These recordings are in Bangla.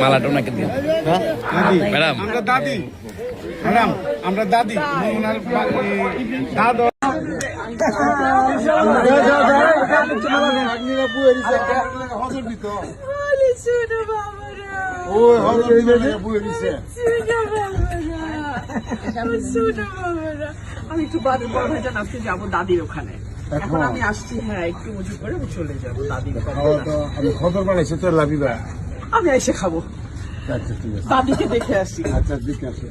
মালাটা ওনাকে দিন ম্যাডাম আমরা দাদি ম্যাডাম আমরা দাদি ওনার বা- এই দাদা আমি একটু বাদ বড় হয়ে যান আজকে যাব দাদির ওখানে। এখন? আমি আসছি হ্যাঁ একটু উঁচু করে আমি চলে যাব দাদির আমি খবর বানাইছি তোর লাভিবা আমি এসে খাব। আচ্ছা ঠিক আছে। দাদিকে দেখে আসি। আচ্ছা ঠিক আছে।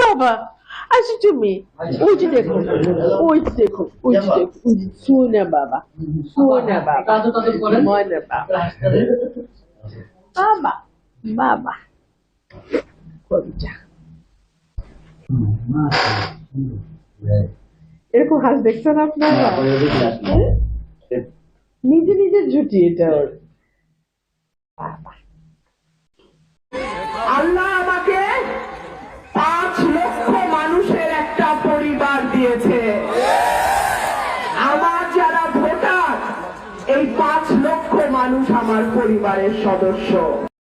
বাবা। আচ্ছা তুমি ওই যে দেখো ওই যে দেখো ওই যে দেখো ওই যে সোনা বাবা সোনা বাবা মনে বাবা বাবা বাবা কবিতা এরকম হাস দেখছেন আপনারা হ্যাঁ? নিজে নিজে জুটি এটা ওর বাবা আল্লাহ আমাকে পাঁচ লক্ষ মানুষের একটা দিয়েছে আমার যারা ভোটার এই পাঁচ লক্ষ মানুষ আমার পরিবারের সদস্য।